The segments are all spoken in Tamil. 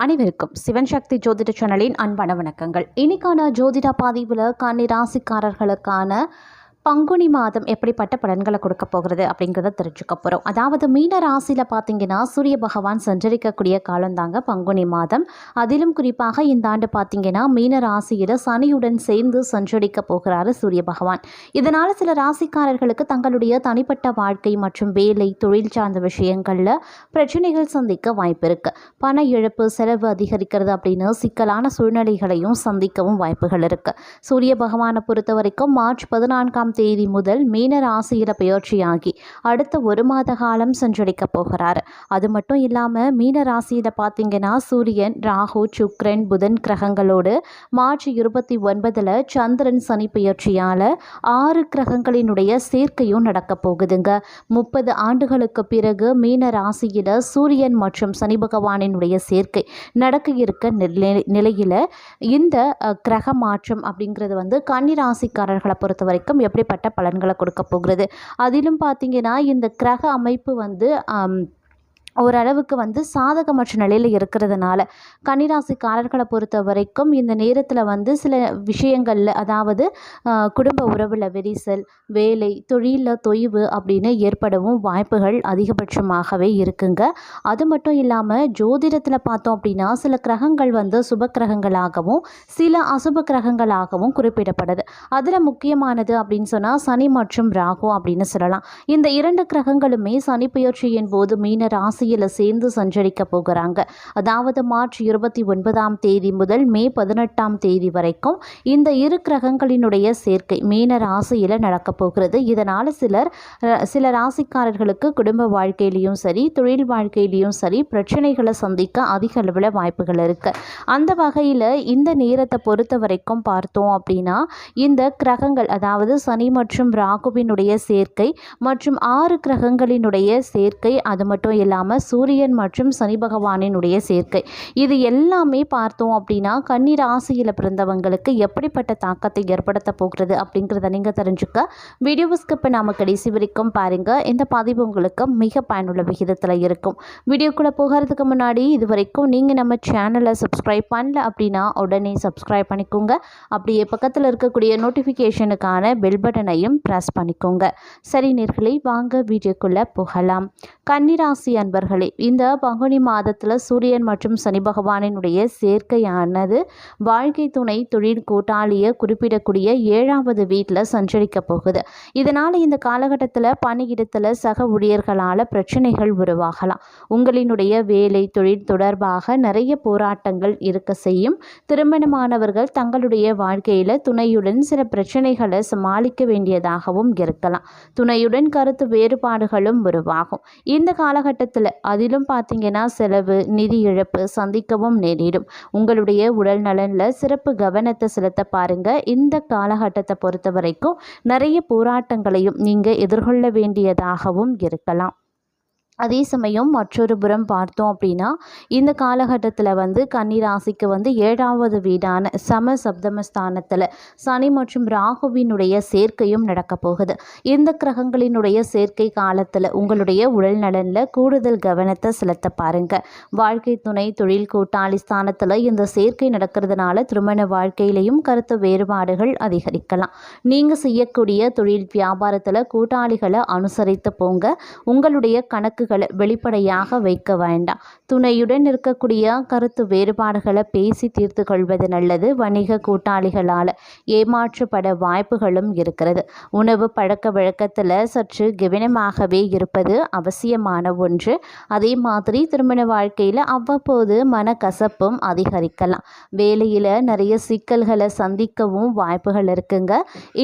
அனைவருக்கும் சிவன் சக்தி ஜோதிட சேனலின் அன்பான வணக்கங்கள். இன்னைக்கான ஜோதிட பதிவில் கன்னி ராசிக்காரர்களுக்கான பங்குனி மாதம் எப்படிப்பட்ட பலன்களை கொடுக்க போகிறது அப்படிங்கிறத தெரிஞ்சுக்க போகிறோம் அதாவது மீன ராசியில் பார்த்தீங்கன்னா சூரிய பகவான் சஞ்சரிக்கக்கூடிய காலம் தாங்க பங்குனி மாதம். அதிலும் குறிப்பாக இந்த ஆண்டு பார்த்தீங்கன்னா மீன ராசியில் சனியுடன் சேர்ந்து சஞ்சரிக்க போகிறாரு சூரிய பகவான். இதனால் சில ராசிக்காரர்களுக்கு தங்களுடைய தனிப்பட்ட வாழ்க்கை மற்றும் வேலை தொழில் சார்ந்த விஷயங்களில் பிரச்சனைகள் சந்திக்க வாய்ப்பு இருக்குது பண இழப்பு செலவு அதிகரிக்கிறது அப்படின்னு சிக்கலான சூழ்நிலைகளையும் சந்திக்கவும் வாய்ப்புகள் இருக்குது சூரிய பகவானை பொறுத்த வரைக்கும் மார்ச் பதினான்காம் தேதி முதல் மீன ராசியில பயிற்சியாகி அடுத்த ஒரு மாத காலம் சென்றடைக்கப் போகிறார். அது மட்டும் இல்லாமல் மீன ராசியில் பார்த்தீங்கன்னா சூரியன் ராகு சுக்ரன் புதன் கிரகங்களோடு மார்ச் இருபத்தி ஒன்பதில் சந்திரன் சனி பயிற்சியால் ஆறு கிரகங்களினுடைய சேர்க்கையும் நடக்க போகுதுங்க. முப்பது ஆண்டுகளுக்கு பிறகு மீன ராசியில் சூரியன் மற்றும் சனி பகவானினுடைய சேர்க்கை நடக்க இருக்க நிலையில் இந்த கிரக மாற்றம் அப்படிங்கிறது வந்து கன்னி ராசிக்காரர்களை பொறுத்த வரைக்கும் எப்படி எப்படிப்பட்ட பலன்களை கொடுக்க போகிறது? அதிலும் பார்த்தீங்கன்னா இந்த கிரக அமைப்பு வந்து ஓரளவுக்கு வந்து சாதகமற்ற நிலையில் இருக்கிறதுனால கன்னிராசிக்காரர்களை பொறுத்த வரைக்கும் இந்த நேரத்தில் வந்து சில விஷயங்களில் அதாவது குடும்ப உறவில் வெரிசல் வேலை தொழிலில் தொய்வு அப்படின்னு ஏற்படவும் வாய்ப்புகள் அதிகபட்சமாகவே இருக்குங்க. அது மட்டும் இல்லாமல் ஜோதிடத்தில் பார்த்தோம் அப்படின்னா சில கிரகங்கள் வந்து சுப கிரகங்களாகவும் சில அசுப கிரகங்களாகவும் குறிப்பிடப்படுது. அதில் முக்கியமானது அப்படின்னு சொன்னால் சனி மற்றும் ராகு அப்படின்னு சொல்லலாம். இந்த இரண்டு கிரகங்களுமே சனி பயிற்சியின் போது மீன ராசி அரசியலில் சேர்ந்து சஞ்சரிக்க போகிறாங்க. அதாவது மார்ச் இருபத்தி ஒன்பதாம் தேதி முதல் மே பதினெட்டாம் தேதி வரைக்கும் இந்த இரு கிரகங்களினுடைய சேர்க்கை மீன ராசியில் நடக்கப் போகிறது. இதனால் சிலர் சில ராசிக்காரர்களுக்கு குடும்ப வாழ்க்கையிலையும் சரி தொழில் வாழ்க்கையிலையும் சரி பிரச்சனைகளை சந்திக்க அதிக அளவில் வாய்ப்புகள் இருக்கு. அந்த வகையில் இந்த நேரத்தை பொறுத்த வரைக்கும் பார்த்தோம் அப்படின்னா இந்த கிரகங்கள் அதாவது சனி மற்றும் ராகுவினுடைய சேர்க்கை மற்றும் ஆறு கிரகங்களினுடைய சேர்க்கை அது மட்டும் இல்லாமல் சூரியன் மற்றும் சனி பகவானினுடைய சேர்க்கை. இது எல்லாமே பார்த்தோம் அப்படின்னா கன்னி ராசியில் பிறந்தவங்களுக்கு எப்படிப்பட்ட தாக்கத்தை ஏற்படுத்த போகிறது அப்படிங்கிறத நீங்கள் தெரிஞ்சுக்க. வீடியோ ஸ்கிப்பை நாம் கடைசி வரைக்கும் பாருங்கள் இந்த பதிவு உங்களுக்கு மிக பயனுள்ள விகிதத்தில் இருக்கும். வீடியோக்குள்ளே போகிறதுக்கு முன்னாடி இது வரைக்கும் நீங்கள் நம்ம சேனலை சப்ஸ்கிரைப் பண்ணல அப்படின்னா உடனே சப்ஸ்கிரைப் பண்ணிக்கோங்க. அப்படியே பக்கத்தில் இருக்கக்கூடிய நோட்டிஃபிகேஷனுக்கான பெல் பட்டனையும் ப்ரெஸ் பண்ணிக்கோங்க. சரி நேர்களை வாங்க வீடியோக்குள்ளே போகலாம். கன்னிராசி அன்பர் இந்த பங்குனி மாதத்தில் சூரியன் மற்றும் சனி பகவானினுடைய சேர்க்கையானது வாழ்க்கை துணை தொழில் கூட்டாளியை குறிப்பிடக்கூடிய ஏழாவது வீட்டில் சஞ்சரிக்க போகுது. இதனால் இந்த காலகட்டத்தில் பணியிடத்தில் சக ஊழியர்களால் பிரச்சனைகள் உருவாகலாம். உங்களினுடைய வேலை தொழில் தொடர்பாக நிறைய போராட்டங்கள் இருக்க செய்யும். திருமணமானவர்கள் தங்களுடைய வாழ்க்கையில் துணையுடன் சில பிரச்சனைகளை சமாளிக்க வேண்டியதாகவும் இருக்கலாம். துணையுடன் கருத்து வேறுபாடுகளும் உருவாகும். இந்த காலகட்டத்தில் அதிலும் பார்த்தீங்கன்னா செலவு நிதி இழப்பு சந்திக்கவும் நேரிடும். உங்களுடைய உடல் நலனில் சிறப்பு கவனத்தை செலுத்த பாருங்க. இந்த காலகட்டத்தை பொறுத்த வரைக்கும் நிறைய போராட்டங்களையும் நீங்கள் எதிர்கொள்ள வேண்டியதாகவும் இருக்கலாம். அதே சமயம் மற்றொரு புறம் பார்த்தோம் அப்படின்னா இந்த காலகட்டத்தில் வந்து கன்னிராசிக்கு வந்து ஏழாவது வீடான சம சப்தமஸ்தானத்தில் சனி மற்றும் ராகுவினுடைய சேர்க்கையும் நடக்கப் போகுது. இந்த கிரகங்களினுடைய சேர்க்கை காலத்தில் உங்களுடைய உடல் நலனில் கூடுதல் கவனத்தை செலுத்த பாருங்க. வாழ்க்கை துணை தொழில் கூட்டாளி ஸ்தானத்தில் இந்த சேர்க்கை நடக்கிறதுனால திருமண வாழ்க்கையிலையும் கருத்து வேறுபாடுகள் அதிகரிக்கலாம். நீங்கள் செய்யக்கூடிய தொழில் வியாபாரத்தில் கூட்டாளிகளை அனுசரித்து போங்க. உங்களுடைய கணக்கு கருத்துக்களை வெளிப்படையாக வைக்க வேண்டாம். துணையுடன் இருக்கக்கூடிய கருத்து வேறுபாடுகளை பேசி தீர்த்து கொள்வது நல்லது. வணிக கூட்டாளிகளால் ஏமாற்றப்பட வாய்ப்புகளும் இருக்கிறது. உணவு பழக்க வழக்கத்தில் சற்று கவனமாகவே இருப்பது அவசியமான ஒன்று. அதே மாதிரி திருமண வாழ்க்கையில் அவ்வப்போது மனக்கசப்பும் அதிகரிக்கலாம். வேலையில் நிறைய சிக்கல்களை சந்திக்கவும் வாய்ப்புகள் இருக்குங்க.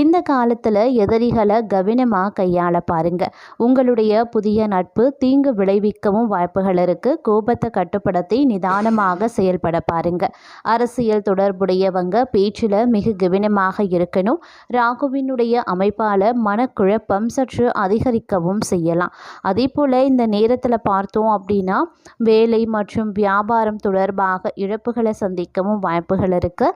இந்த காலத்தில் எதிரிகளை கவனமாக கையாள பாருங்க. உங்களுடைய புதிய நட்பு தீங்கு விளைவிக்கவும் வாய்ப்புகள் இருக்கு. கோபத்தை கட்டுப்படுத்தி நிதானமாக செயல்பட பாருங்க. அரசியல் தொடர்புடையவங்க பேச்சில் மிக கவனமாக இருக்கணும். ராகுவினுடைய அமைப்பால் மனக்குழப்பம் சற்று அதிகரிக்கவும் செய்யலாம். அதே போல் இந்த நேரத்தில் பார்த்தோம் அப்படின்னா வேலை மற்றும் வியாபாரம் தொடர்பாக இழப்புகளை சந்திக்கவும் வாய்ப்புகள் இருக்கு.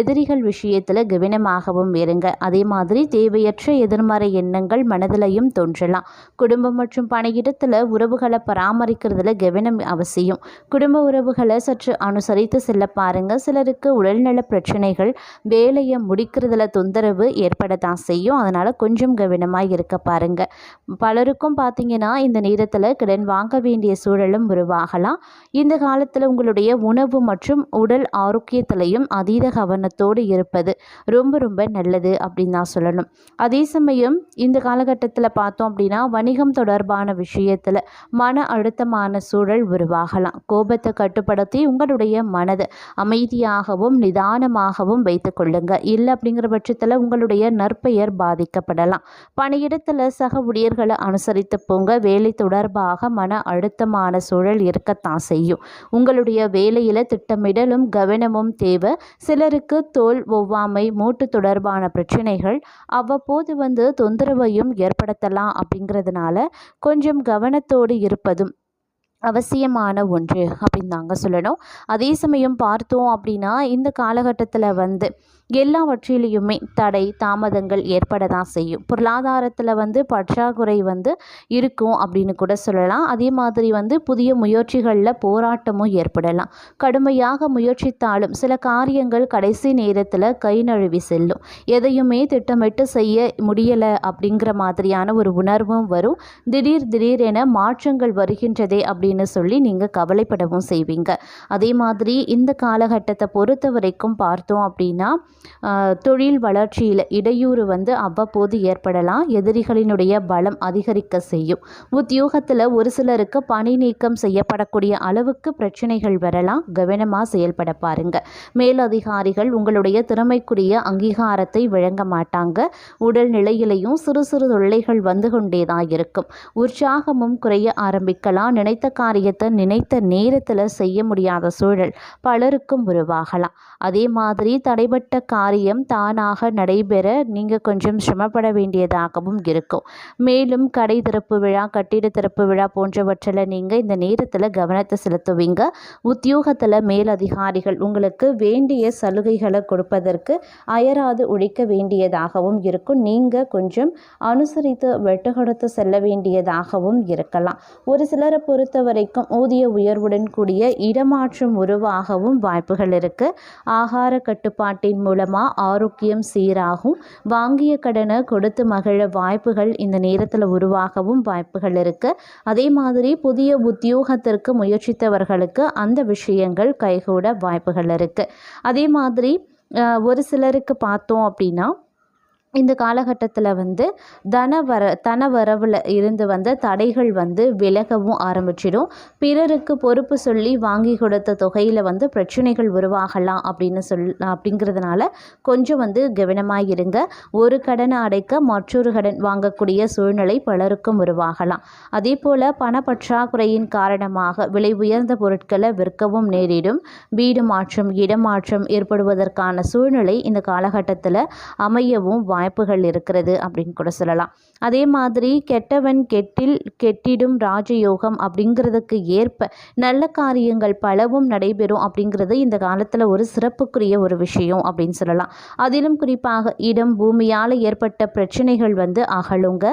எதிரிகள் விஷயத்தில் கவனமாகவும் இருங்க. அதே மாதிரி தேவையற்ற எதிர்மறை எண்ணங்கள் மனதிலையும் தோன்றலாம். குடும்பம் மற்றும் பணியிடத்தில் உறவு உறவுகளை பராமரிக்கிறதுல கவனம் அவசியம். குடும்ப உறவுகளை சற்று அனுசரித்து செல்ல பாருங்கள் சிலருக்கு உடல்நல பிரச்சனைகள் வேலையை முடிக்கிறதுல தொந்தரவு ஏற்பட தான் செய்யும். அதனால் கொஞ்சம் கவனமாக இருக்க பாருங்கள் பலருக்கும் பார்த்தீங்கன்னா இந்த நேரத்தில் கடன் வாங்க வேண்டிய சூழலும் உருவாகலாம். இந்த காலத்தில் உங்களுடைய உணவு மற்றும் உடல் ஆரோக்கியத்திலையும் அதீத கவனத்தோடு இருப்பது ரொம்ப ரொம்ப நல்லது அப்படின்னு தான் சொல்லணும். அதே சமயம் இந்த காலகட்டத்தில் பார்த்தோம் அப்படின்னா வணிகம் தொடர்பான விஷயத்தில் மன அழுத்தமான சூழல் உருவாகலாம். கோபத்தை கட்டுப்படுத்தி உங்களுடைய மனது அமைதியாகவும் நிதானமாகவும் வைத்து கொள்ளுங்க. இல்லை அப்படிங்கிற பட்சத்தில் உங்களுடைய நற்பெயர் பாதிக்கப்படலாம். பணியிடத்தில் சக ஊழியர்களை அனுசரித்து போங்க. வேலை தொடர்பாக மன அழுத்தமான சூழல் இருக்கத்தான் செய்யும். உங்களுடைய வேலையில் திட்டமிடலும் கவனமும் தேவை. சிலருக்கு தோல் ஒவ்வாமை மூட்டு தொடர்பான பிரச்சனைகள் அவ்வப்போது வந்து தொந்தரவையும் ஏற்படுத்தலாம் அப்படிங்கிறதுனால கொஞ்சம் கவனத்தோடு இருப்பதும் அவசியமான ஒன்று அப்படின்னு தாங்க சொல்லணும். அதே சமயம் பார்த்தோம் அப்படின்னா இந்த காலகட்டத்தில் வந்து எல்லாவற்றிலையுமே தடை தாமதங்கள் ஏற்பட தான் செய்யும். பொருளாதாரத்தில் வந்து பற்றாக்குறை வந்து இருக்கும் அப்படின்னு கூட சொல்லலாம். அதே மாதிரி வந்து புதிய முயற்சிகளில் போராட்டமும் ஏற்படலாம். கடுமையாக முயற்சித்தாலும் சில காரியங்கள் கடைசி நேரத்தில் கை நழுவி செல்லும். எதையுமே திட்டமிட்டு செய்ய முடியலை அப்படிங்கிற மாதிரியான ஒரு உணர்வும் வரும். திடீர் திடீரென மாற்றங்கள் வருகின்றதே அப்படின்னு சொல்லி நீங்கள் கவலைப்படவும் செய்வீங்க. அதே மாதிரி இந்த காலகட்டத்தை பொறுத்த வரைக்கும் பார்த்தோம் அப்படின்னா தொழில் வளர்ச்சியில் இடையூறு வந்து அவ்வப்போது ஏற்படலாம். எதிரிகளினுடைய பலம் அதிகரிக்க செய்யும். உத்தியோகத்தில் ஒரு சிலருக்கு பணி நீக்கம் செய்யப்படக்கூடிய அளவுக்கு பிரச்சனைகள் வரலாம். கவனமாக செயல்பட பாருங்க. மேலதிகாரிகள் உங்களுடைய திறமைக்குரிய அங்கீகாரத்தை வழங்க மாட்டாங்க. உடல் நிலையிலையும் சிறு சிறு தொல்லைகள் வந்து கொண்டே தான் இருக்கும். உற்சாகமும் குறைய ஆரம்பிக்கலாம். நினைத்த காரியத்தை நினைத்த நேரத்தில் செய்ய முடியாத சூழல் பலருக்கும் உருவாகலாம். அதே மாதிரி தடைபட்ட காரியம் தானாக நடைபெற நீங்கள் கொஞ்சம் சிரமப்பட வேண்டியதாகவும் இருக்கும். மேலும் கடை திறப்பு விழா கட்டிட திறப்பு விழா போன்றவற்றில் நீங்கள் இந்த நேரத்தில் கவனத்தை செலுத்துவீங்க. உத்தியோகத்தில் மேலதிகாரிகள் உங்களுக்கு வேண்டிய சலுகைகளை கொடுப்பதற்கு அயராது உழைக்க வேண்டியதாகவும் இருக்கும். நீங்கள் கொஞ்சம் அனுசரித்து வெட்டு கொடுத்து செல்ல வேண்டியதாகவும் இருக்கலாம். ஒரு சிலரை பொறுத்தவரை வரைக்கும் ஊதிய உயர்வுடன் கூடிய இடமாற்றம் உருவாகவும் வாய்ப்புகள் இருக்குது ஆகார கட்டுப்பாட்டின் மூலமாக ஆரோக்கியம் சீராகும். வாங்கிய கடனை கொடுத்து மகிழ வாய்ப்புகள் இந்த நேரத்தில் உருவாகவும் வாய்ப்புகள் இருக்குது அதே மாதிரி புதிய உத்தியோகத்திற்கு முயற்சித்தவர்களுக்கு அந்த விஷயங்கள் கைகூட வாய்ப்புகள் இருக்குது அதே மாதிரி ஒரு சிலருக்கு பார்த்தோம் அப்படின்னா இந்த காலகட்டத்தில் வந்து தன வர தன வரவில் இருந்து வந்த தடைகள் வந்து விலகவும் ஆரம்பிச்சிடும். பிறருக்கு பொறுப்பு சொல்லி வாங்கி கொடுத்த தொகையில் வந்து பிரச்சனைகள் உருவாகலாம் அப்படின்னு சொல் அப்படிங்கிறதுனால கொஞ்சம் வந்து கவனமாக இருங்க. ஒரு கடனை அடைக்க மற்றொரு கடன் வாங்கக்கூடிய சூழ்நிலை பலருக்கும் உருவாகலாம். அதே போல் பணப்பற்றாக்குறையின் காரணமாக விலை உயர்ந்த பொருட்களை விற்கவும் நேரிடும். வீடு மாற்றம் இடமாற்றம் ஏற்படுவதற்கான சூழ்நிலை இந்த காலகட்டத்தில் அமையவும் வாய் வாய்ப்புகள் இருக்கிறது அப்படின்னு கூட சொல்லலாம். அதே மாதிரி கெட்டவன் கெட்டில் கெட்டிடும் ராஜயோகம் அப்படிங்கிறதுக்கு ஏற்ப நல்ல காரியங்கள் பலவும் நடைபெறும் அப்படிங்கிறது இந்த காலத்தில் ஒரு சிறப்புக்குரிய ஒரு விஷயம் அப்படின்னு சொல்லலாம். அதிலும் குறிப்பாக இடம் பூமியால் ஏற்பட்ட பிரச்சனைகள் வந்து அகலுங்க.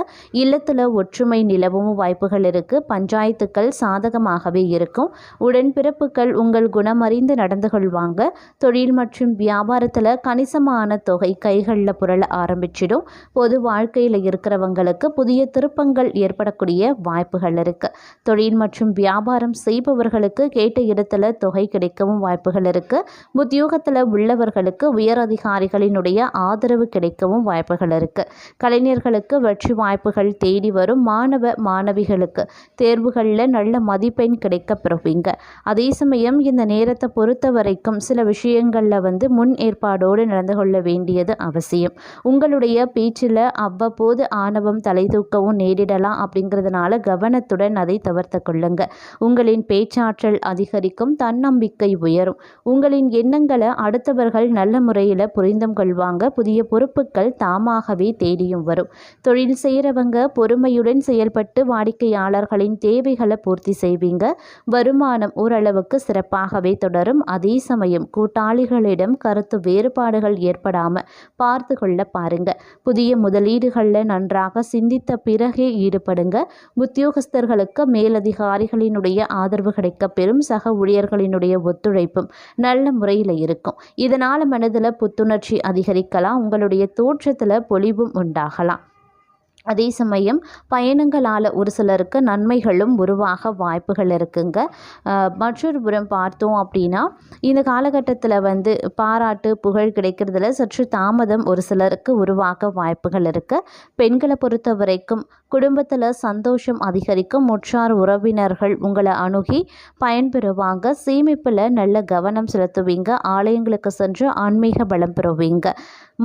இல்லத்தில் ஒற்றுமை நிலவும் வாய்ப்புகள் இருக்குது பஞ்சாயத்துக்கள் சாதகமாகவே இருக்கும். உடன்பிறப்புகள் உங்கள் குணமறிந்து நடந்து கொள்வாங்க. தொழில் மற்றும் வியாபாரத்தில் கணிசமான தொகை கைகளில் புரள ஆரம்பி ஆரம்பிச்சிடும். பொது வாழ்க்கையில் இருக்கிறவங்களுக்கு புதிய திருப்பங்கள் ஏற்படக்கூடிய வாய்ப்புகள் இருக்குது தொழில் மற்றும் வியாபாரம் செய்பவர்களுக்கு கேட்ட இடத்துல தொகை கிடைக்கவும் வாய்ப்புகள் இருக்குது உத்தியோகத்தில் உள்ளவர்களுக்கு உயர் அதிகாரிகளினுடைய ஆதரவு கிடைக்கவும் வாய்ப்புகள் இருக்குது கலைஞர்களுக்கு வெற்றி வாய்ப்புகள் தேடி வரும் மாணவ மாணவிகளுக்கு. தேர்வுகளில் நல்ல மதிப்பெண் கிடைக்க பெறுவீங்க. அதே சமயம் இந்த நேரத்தை பொறுத்த வரைக்கும் சில விஷயங்களில் வந்து முன் ஏற்பாடோடு நடந்து கொள்ள வேண்டியது அவசியம். உங்கள் உங்களுடைய பேச்சில் அவ்வப்போது ஆணவம் தலை தூக்கவும் நேரிடலாம் அப்படிங்கிறதுனால கவனத்துடன் அதை தவிர்த்து கொள்ளுங்க. உங்களின் பேச்சாற்றல் அதிகரிக்கும் தன்னம்பிக்கை உயரும். உங்களின் எண்ணங்களை அடுத்தவர்கள் நல்ல முறையில் புரிந்தும் கொள்வாங்க. புதிய பொறுப்புகள் தாமாகவே தேடியும் வரும். தொழில் செய்கிறவங்க பொறுமையுடன் செயல்பட்டு வாடிக்கையாளர்களின் தேவைகளை பூர்த்தி செய்வீங்க. வருமானம் ஓரளவுக்கு சிறப்பாகவே தொடரும். அதே சமயம் கூட்டாளிகளிடம் கருத்து வேறுபாடுகள் ஏற்படாமல் பார்த்து கொள்ள பாருங்கள் ஈடுபடுங்க புதிய முதலீடுகளில் நன்றாக சிந்தித்த பிறகே ஈடுபடுங்க. உத்தியோகஸ்தர்களுக்கு மேலதிகாரிகளினுடைய ஆதரவு கிடைக்க பெறும். சக ஊழியர்களினுடைய ஒத்துழைப்பும் நல்ல முறையில் இருக்கும். இதனால் மனதில் புத்துணர்ச்சி அதிகரிக்கலாம். உங்களுடைய தோற்றத்தில் பொலிவும் உண்டாகலாம். அதே சமயம் பயணங்களால் ஒரு சிலருக்கு நன்மைகளும் உருவாக வாய்ப்புகள் இருக்குங்க. மற்றொரு புறம் பார்த்தோம் அப்படின்னா இந்த காலகட்டத்தில் வந்து பாராட்டு புகழ் கிடைக்கிறதுல சற்று தாமதம் ஒரு சிலருக்கு உருவாக வாய்ப்புகள் இருக்குது பெண்களை பொறுத்த வரைக்கும் குடும்பத்தில் சந்தோஷம் அதிகரிக்கும். முற்றார் உறவினர்கள் உங்களை அணுகி பயன்பெறுவாங்க. சேமிப்பில் நல்ல கவனம் செலுத்துவீங்க. ஆலயங்களுக்கு சென்று ஆன்மீக பலம் பெறுவீங்க.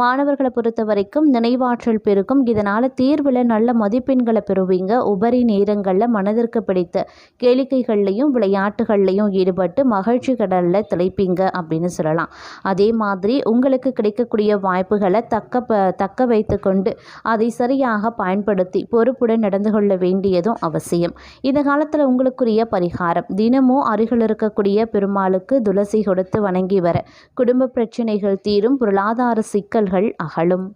மாணவர்களை பொறுத்த வரைக்கும் நினைவாற்றல் பெருக்கும் இதனால் தேர்வில் நல்ல மதிப்பெண்களை பெறுவீங்க. உபரி நேரங்களில் மனதிற்கு பிடித்த கேளிக்கைகள்லையும் விளையாட்டுகள்லையும் ஈடுபட்டு மகிழ்ச்சி கடலில் திளைப்பீங்க அப்படின்னு சொல்லலாம். அதே மாதிரி உங்களுக்கு கிடைக்கக்கூடிய வாய்ப்புகளை தக்க ப தக்க வைத்து கொண்டு அதை சரியாக பயன்படுத்தி பொறுப்பு பொறுப்புடன் நடந்து கொள்ள வேண்டியதும் அவசியம். இந்த காலத்தில் உங்களுக்குரிய பரிகாரம். தினமும் அருகில் இருக்கக்கூடிய பெருமாளுக்கு துளசி கொடுத்து வணங்கி வர. குடும்ப பிரச்சனைகள் தீரும் பொருளாதார சிக்கல்கள் அகலும்.